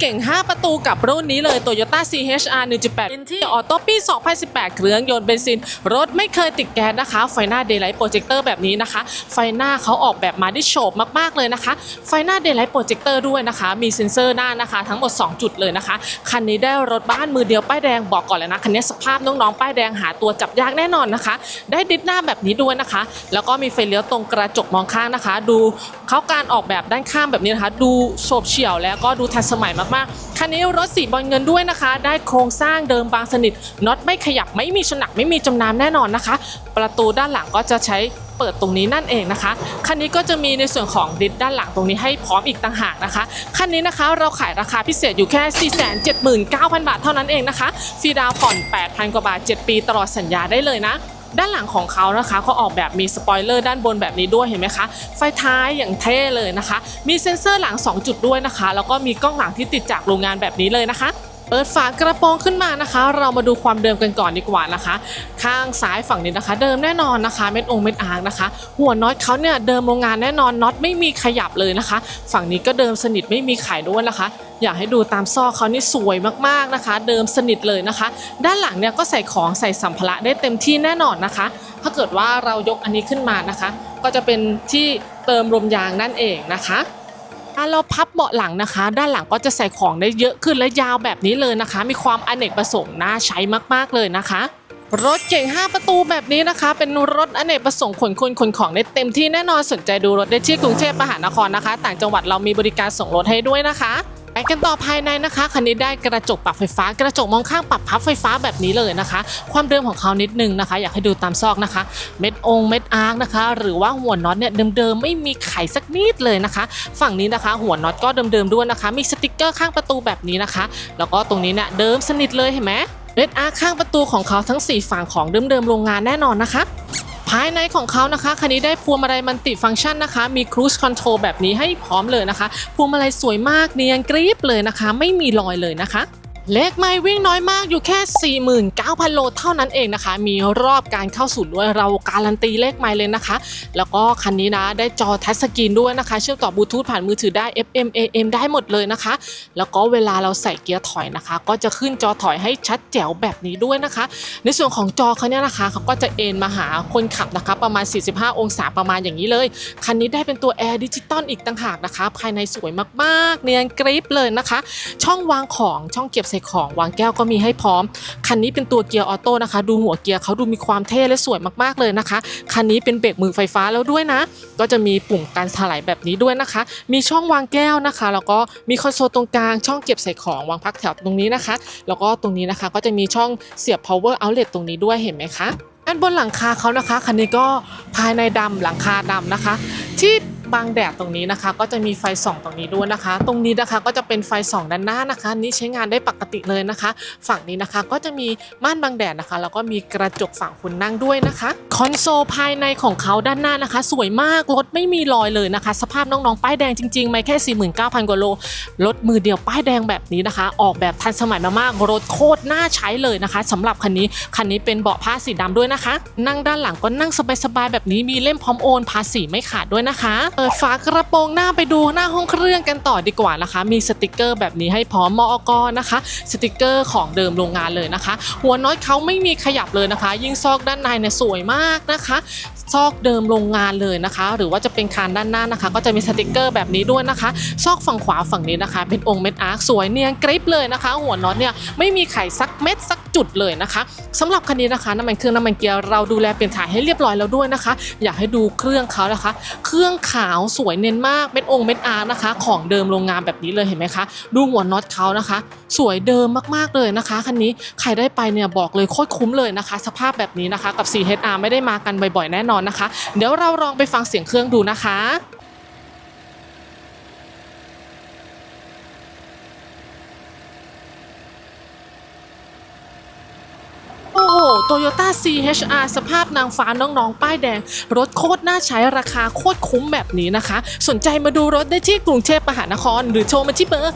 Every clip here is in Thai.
เก่ง 5 ประตูกับรุ่นนี้เลย Toyota CHR 1.8 NT Auto ปี 2018 เครื่องยนต์เบนซิน รถไม่เคยติดแก๊สนะคะ ไฟหน้า Daylight Projector แบบนี้นะคะ ไฟหน้าเขาออกแบบมาได้โฉบมากๆเลยนะคะ ไฟหน้า Daylight Projector ด้วยนะคะ มีเซ็นเซอร์หน้านะคะ ทั้งหมด 2 จุดเลยนะคะ คันนี้ได้รถบ้านมือเดียวป้ายแดงบอกก่อนเลยนะ คันนี้สภาพน้องๆป้ายแดงหาตัวจับยากแน่นอนนะคะ ได้ดิสหน้าแบบนี้ด้วยนะคะ แล้วก็มีไฟเลี้ยวตรงกระจกมองข้างนะคะ ดูเขาการออกแบบด้านข้างแบบนี้นะคะ ดูโฉบเฉี่ยวแล้วก็ดูทันสมัยมากๆคันนี้รถสีบอลเงินด้วยนะคะ ได้โครงสร้างเดิมบางสนิทน็อตไม่ขยับไม่มีชนักไม่มีจมน้ำแน่นอนนะคะ ประตูด้านหลังก็จะใช้เปิดตรงนี้นั่นเองนะคะ คันนี้ก็จะมีในส่วนของดิสด้านหลังตรงนี้ให้พร้อมอีกต่างหากนะคะ คันนี้นะคะเราขายราคาพิเศษอยู่แค่ 479,000 บาทเท่านั้นเองนะคะ ฟรีดาวผ่อน 8,000 กว่าบาท 7 ปีตลอดสัญญาได้เลยนะ ด้านหลังของเขานะคะเขาออกแบบมีสปอยเลอร์ด้านบนแบบนี้ด้วยเห็นไหมคะ ไฟท้ายอย่างเท่เลยนะคะ มีเซ็นเซอร์หลัง 2 จุดด้วยนะคะ แล้วก็มีกล้องหลังที่ติดจากโรงงานแบบนี้เลยนะคะเปิดฝากระโปรงขึ้นมานะคะ เรามาดูความเดิมกันก่อนดีกว่านะคะ ข้างซ้ายฝั่งนี้นะคะ เดิมแน่นอนนะคะ เม็ดองเม็ดอาร์นะคะ หัวน็อตเขาเนี่ยเดิมโรงงานแน่นอนน็อตไม่มีขยับเลยนะคะ ฝั่งนี้ก็เดิมสนิทไม่มีไขด้วยนะคะ อยากให้ดูตามซอกเขานี่สวยมากๆนะคะ เดิมสนิทเลยนะคะ ด้านหลังเนี่ยก็ใส่ของใส่สัมภาระได้เต็มที่แน่นอนนะคะ ถ้าเกิดว่าเรายกอันนี้ขึ้นมานะคะ ก็จะเป็นที่เติมลมยางนั่นเองนะคะถ้าเราพับเบาะหลังนะคะ ด้านหลังก็จะใส่ของได้เยอะขึ้นและยาวแบบนี้เลยนะคะ มีความอเนกประสงค์น่าใช้มากๆเลยนะคะรถเก่ง 5 ประตูแบบนี้นะคะ เป็นรถอเนกประสงค์ขนคนขนของได้เต็มที่แน่นอนสนใจดูรถได้ที่กรุงเทพมหานครนะคะ ต่างจังหวัดเรามีบริการส่งรถให้ด้วยนะคะ ไปกันต่อภายในนะคะคันนี้ได้กระจกปรับไฟฟ้ากระจกมองข้างปรับพับไฟฟ้าแบบนี้เลยนะคะ ความเดิมของเขานิดนึงนะคะ อยากให้ดูตามซอกนะคะ เม็ดองเม็ดอาร์คนะคะ หรือว่าหัวน็อตเนี่ยเดิมๆไม่มีไขสักนิดเลยนะคะ ฝั่งนี้นะคะ หัวน็อตก็เดิมๆด้วยนะคะ มีสติกเกอร์ข้างประตูแบบนี้นะคะ แล้วก็ตรงนี้เนี่ยเดิมสนิทเลยเห็นไหมเม็ดอาร์คข้างประตูของเขาทั้ง 4 ฝั่งของเดิมๆโรงงานแน่นอนนะคะ ภายในของเขานะคะคันนี้ได้พวงมาลัยมันติฟังก์ชันนะคะ มีครู i คอนโทรลแบบนี้ให้พร้อมเลยนะคะ พวงมาลัยสวยมากเนียนกรี๊บเลยนะคะ ไม่มีรอยเลยนะคะ เลขไม่วิ่งน้อยมากอยู่แค่ 49,000 โลเท่านั้นเองนะคะ มีรอบการเข้าศูนย์ด้วยเราการันตีเลขไม่เลยนะคะ แล้วก็คันนี้นะได้จอทัชสกรีนด้วยนะคะ เชื่อมต่อบลูทูธผ่านมือถือได้ FM AM ได้หมดเลยนะคะ แล้วก็เวลาเราใส่เกียร์ถอยนะคะ ก็จะขึ้นจอถอยให้ชัดแจ๋วแบบนี้ด้วยนะคะ ในส่วนของจอเขาเนี่ยนะคะเขาก็จะเอ็นมาหาคนขับนะคะประมาณ 45 องศาประมาณอย่างนี้เลย คันนี้ได้เป็นตัวแอร์ดิจิตอลอีกต่างหากนะคะ ภายในสวยมากๆ เนียนกริปเลยนะคะ ช่องวางของช่องเก็บใส่ของวางแก้วก็มีให้พร้อม คันนี้เป็นตัวเกียร์ออโต้นะคะ ดูหัวเกียร์เขาดูมีความเท่และสวยมากๆเลยนะคะ คันนี้เป็นเบรกมือไฟฟ้าแล้วด้วยนะ ก็จะมีปุ่มการถลายแบบนี้ด้วยนะคะ มีช่องวางแก้วนะคะ แล้วก็มีคอนโซลตรงกลาง ช่องเก็บใส่ของวางพักแถวตรงนี้นะคะ แล้วก็ตรงนี้นะคะก็จะมีช่องเสียบ power outlet ตรงนี้ด้วยเห็นไหมคะด้านบนหลังคาเขานะคะ คันนี้ก็ภายในดำหลังคาดำนะคะ ที่ บังแดดตรงนี้นะคะ ก็จะมีไฟส่องตรงนี้ด้วยนะคะ ตรงนี้นะคะก็จะเป็นไฟส่องด้านหน้านะคะนี่ใช้งานได้ปกติเลยนะคะ ฝั่งนี้นะคะก็จะมีม่านบังแดดนะคะ แล้วก็มีกระจกฝั่งคนนั่งด้วยนะคะคอนโซลภายในของเขาด้านหน้านะคะ สวยมากรถไม่มีรอยเลยนะคะ สภาพน้องๆป้ายแดงจริงๆไม่แค่ 49,000กว่าโลรถมือเดียวป้ายแดงแบบนี้นะคะ ออกแบบทันสมัยมากๆรถโคตรน่าใช้เลยนะคะสำหรับคันนี้คันนี้เป็นเบาะผ้าสีดำด้วยนะคะ นั่งด้านหลังก็นั่งสบายๆแบบนี้มีเล่มพร้อมโอนภาษีไม่ขาดด้วยนะคะเปิดฝากระโปรงหน้าไปดูหน้าห้องเครื่องกันต่อดีกว่านะคะ มีสติกเกอร์แบบนี้ให้พร้อมมอกนะคะ สติกเกอร์ของเดิมโรงงานเลยนะคะ หัวน้อยเขาไม่มีขยับเลยนะคะ ยิ่งซอกด้านในเนี่ยสวยมากนะคะ ซอกเดิมโรงงานเลยนะคะ หรือว่าจะเป็นคานด้านหน้านะคะ ก็จะมีสติกเกอร์แบบนี้ด้วยนะคะ ซอกฝั่งขวาฝั่งนี้นะคะ เป็นองค์เม็ดอาร์คสวยเนียนกริปเลยนะคะ หัวน็อตเนี่ยไม่มีไขสักเม็ดสักจุดเลยนะคะสำหรับคันนี้นะคะน้ำมันเครื่องน้ำมันเกียร์เราดูแลเปลี่ยนถ่ายให้เรียบร้อยแล้วด้วยนะคะ อยากให้ดูเครื่องเขานะคะ เครื่องขาวสวยเน้นมากเม็ดองค์เม็ดอาร์คนะคะ ของเดิมโรงงานแบบนี้เลยเห็นไหมคะ ดูหัวน็อตเขานะคะ สวยเดิมมากๆเลยนะคะคันนี้ใครได้ไปเนี่ยบอกเลยโคตรคุ้มเลยนะคะ สภาพแบบนี้นะคะ กับ 4HR ไม่ได้มากันบ่อยๆแน่นอนนะคะ เดี๋ยวเราลองไปฟังเสียงเครื่องดูนะคะโอ้โหโตโยต้า CHR สภาพนางฟ้าน้องๆ ป้ายแดง รถโคตรน่าใช้ราคาโคตรคุ้มแบบนี้นะคะ สนใจมาดูรถได้ที่กรุงเทพมหานคร หรือโทรมาที่เบอร์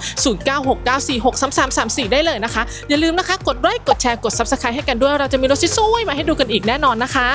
0969463334 ได้เลยนะคะ อย่าลืมนะคะ กดไลค์กดแชร์กด Subscribe ให้กันด้วย เราจะมีรถสวยมาให้ดูกันอีกแน่นอนนะคะ